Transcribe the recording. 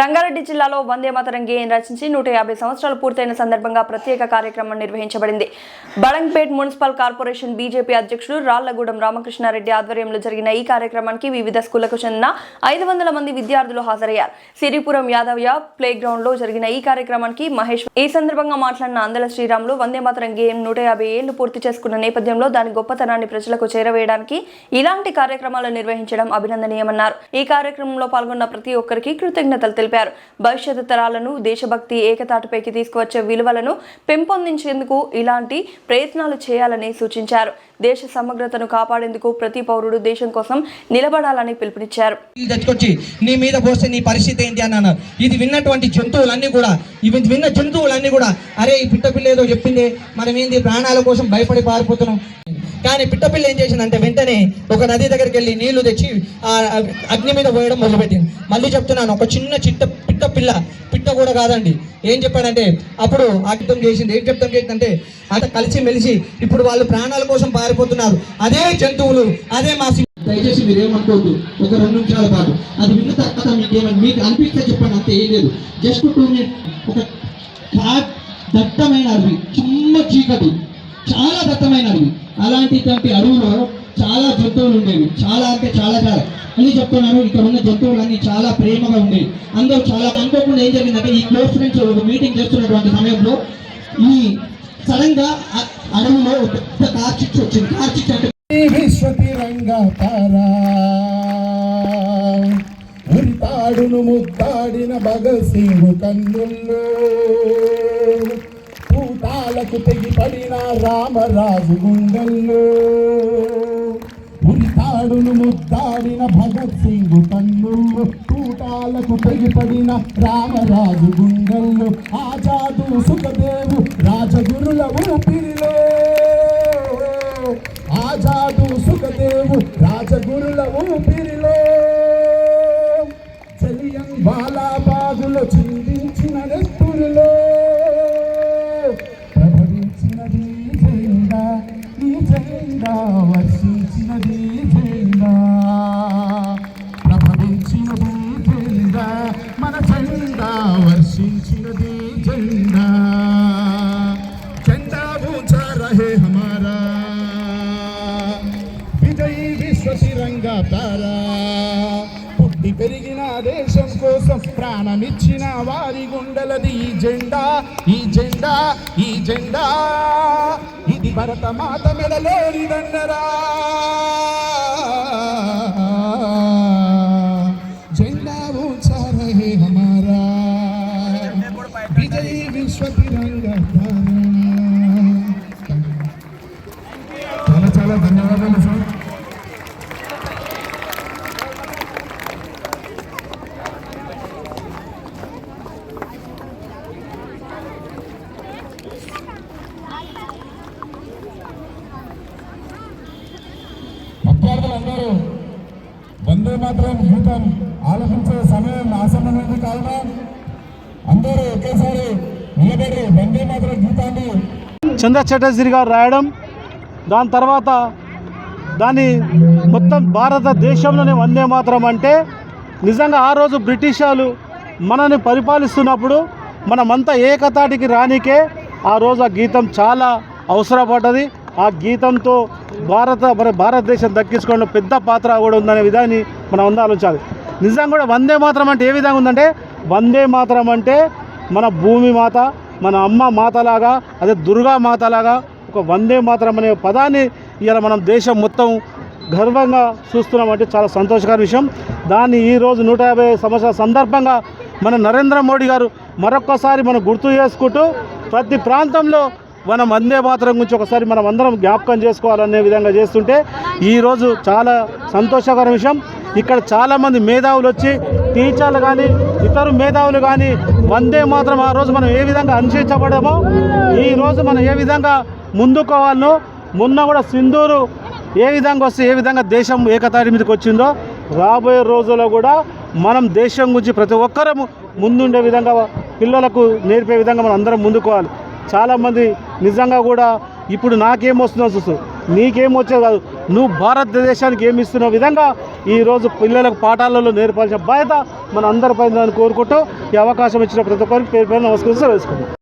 రంగారెడ్డి జిల్లాలో వందే మాతరం గేయం రచించి నూట యాభై సంవత్సరాలు పూర్తయిన సందర్భంగా ప్రత్యేక కార్యక్రమం నిర్వహించబడింది. బడంగ్పేట్ మున్సిపల్ కార్పొరేషన్ బీజేపీ అధ్యక్షుడు రాళ్ళగూడెం రామకృష్ణారెడ్డి ఆధ్వర్యంలో జరిగిన ఈ కార్యక్రమానికి వివిధ స్కూళ్ళకు చెందిన ఐదు వందల మంది విద్యార్థులు హాజరయ్యారు. సిరిపురం యాదవ్య ప్లే గ్రౌండ్లో జరిగిన ఈ కార్యక్రమానికి మహేష్ ఈ సందర్భంగా మాట్లాడిన అందల శ్రీరాములు వందే మాతరం గేయం నూట యాభై ఏళ్ళు పూర్తి చేసుకున్న నేపథ్యంలో దాని గొప్పతనాన్ని ప్రజలకు చేరవేయడానికి ఇలాంటి కార్యక్రమాలు నిర్వహించడం అభినందనీయమన్నారు. ఈ కార్యక్రమంలో పాల్గొన్న ప్రతి ఒక్కరికి కృతజ్ఞతలు తెలిపారు భవిష్యత్తు తరాలను దేశభక్తి ఏకతాటిపైకి తీసుకువచ్చే విలువలను పెంపొందించేందుకు ఇలాంటి ప్రయత్నాలు చేయాలని సూచించారు. దేశ సమగ్రతను కాపాడేందుకు ప్రతి పౌరుడు దేశం కోసం నిలబడాలని పిలుపునిచ్చారు. తెచ్చుకొచ్చి నీ మీద పోస్తే నీ పరిస్థితి ఏంటి అని అన్నారు. ఇది విన్నటువంటి జంతువులన్నీ కూడా ఇవి విన్న జంతువులన్నీ కూడా అరే ఈ పిట్టపిల్ల ఏదో చెప్పింది మనం ఏంది ప్రాణాల కోసం భయపడి పారిపోతున్నాం కానీ పిట్టపిల్ల ఏం చేసిందంటే వెంటనే ఒక నది దగ్గరికి వెళ్ళి నీళ్ళు తెచ్చి ఆ అగ్ని మీద పోయడం మొదలుపెట్టింది. మళ్ళీ చెప్తున్నాను ఒక చిన్న చిట్ట పిట్ట పిల్ల పిట్ట కూడా కాదండి. ఏం చెప్పాడంటే అప్పుడు ఆయుధం చేసింది. ఏం చెప్తాం చేసిందంటే అంత కలిసి మెలిసి ఇప్పుడు వాళ్ళు ప్రాణాల కోసం పారిపోతున్నారు. అదే జంతువులు అదే మా దయచేసి మీరు ఏమనుకోవద్దు ఒక రెండు నిమిషాల పాటు. అది విన్న తర్వాత మీకు ఏమైనా మీకు అనిపిస్తే చెప్పండి అంతే ఏం లేదు. జస్ట్ టూ మినిట్ ఒక దట్టమైన అడవి. చిన్న చీకటి. చాలా దట్టమైన అడవి. అలాంటిటువంటి అడవిలో చాలా జంతువులు ఉండేవి. చాలా అంటే చాలా చాలా. అని చెప్తున్నాను ఇక్కడ ఉన్న జంతువులన్నీ చాలా ప్రేమగా ఉండేవి. అందరూ చాలా అనుకోకుండా ఏం జరిగిందంటే ఈ క్లోజ్ ఫ్రెండ్స్ ఒక మీటింగ్ చేస్తున్నటువంటి సమయంలో ఈ సడన్గా అడవిలో పెద్ద కార్చిచ్చు వచ్చింది. కార్చిచ్చు అంటే విశ్వ ఉరితాడును ముద్దాడిన భగత్ సింగ్ కన్నుల్లో భూతాలకు తెగిపడిన రామరాజు గుండెల్లో ఉరితాడును ముద్దాడిన భగత్ సింగ్ కన్నుల్లో కూటాలకు తెగిపడిన రామరాజు గుండెల్లో ఆజాదు సుఖదేవు రాజగురుల ఊపిరిలో. ఆజాదు సుఖదేవు రాజగురుల ఊపిరిలో. చలియం బాలాబాదులో వర్షించినది జెండా ప్రభవించినది జెండా మన జెండా వర్షించినది జెండా झंडा ऊंचा रहे हमारा విజయీ విశ్వ తిరంగా తారా పుట్టి పెరిగిన దేశం కోసం ప్రాణమిచ్చిన వారి గుండెలది ఈ జెండా ఈ జెండా ఈ జెండా ఇది భరత మాత మెడలోని దండరా విద్యార్థులందరూ వందే మాత్రం గీతం ఆలపించే సమయం ఆసన్నమైంది కావున అందరూ ఒకేసారి నిలబడి వందే మాత్రం గీతాన్ని చంద్ర చటర్జీ గారు రాయడం దాని తర్వాత దాని మొత్తం భారతదేశంలోనే వందే మాత్రం అంటే నిజంగా ఆ రోజు బ్రిటిష్ వాళ్ళు మనని పరిపాలిస్తున్నప్పుడు మనమంతా ఏకతాటికి రానికే ఆ రోజు ఆ గీతం చాలా అవసరపడ్డది. ఆ గీతంతో భారత మన భారతదేశం దక్కించుకోవడం పెద్ద పాత్ర కూడా ఉందనే విధాన్ని మనం అందరం ఆలోచించాలి. నిజంగా కూడా వందే మాత్రం అంటే ఏ విధంగా ఉందంటే వందే మాత్రం అంటే మన భూమి మాత మన అమ్మ మాతలాగా అదే దుర్గా మాతలాగా ఒక వందే మాత్రం అనే పదాన్ని ఇలా మనం దేశం మొత్తం గర్వంగా చూస్తున్నామంటే చాలా సంతోషకర విషయం. దాన్ని ఈరోజు నూట యాభై సంవత్సరాల సందర్భంగా మన నరేంద్ర మోడీ గారు మరొక్కసారి మనం గుర్తు చేసుకుంటూ ప్రతి ప్రాంతంలో మనం వందే మాత్రం గురించి ఒకసారి మనం అందరం జ్ఞాపకం చేసుకోవాలనే విధంగా చేస్తుంటే ఈరోజు చాలా సంతోషకర విషయం. ఇక్కడ చాలామంది మేధావులు వచ్చి టీచర్లు కానీ ఇతర మేధావులు కానీ వందే మాత్రం ఆ రోజు మనం ఏ విధంగా అనుసరించబడమో ఈ రోజు మనం ఏ విధంగా ముందుకోవాలనో మొన్న కూడా సింధూరు ఏ విధంగా వస్తే ఏ విధంగా దేశం ఏకతాటి మీదకి వచ్చిందో రాబోయే రోజుల్లో కూడా మనం దేశం గురించి ప్రతి ఒక్కరము ముందుండే విధంగా పిల్లలకు నేర్పే విధంగా మనం అందరం ముందుకోవాలి. చాలామంది నిజంగా కూడా ఇప్పుడు నాకేం వస్తుందో చూస్తూ నీకేం వచ్చేది కాదు. నువ్వు భారతదేశానికి ఏమి ఇస్తున్న విధంగా ఈరోజు పిల్లలకు పాఠాలలో నేర్పాల్సిన బాధ్యత మన అందరిపై దాన్ని కోరుకుంటూ ఈ అవకాశం ఇచ్చిన ప్రతి ఒక్కరికి పేరు పేరు నమస్కరిస్తూ వేసుకుంటాం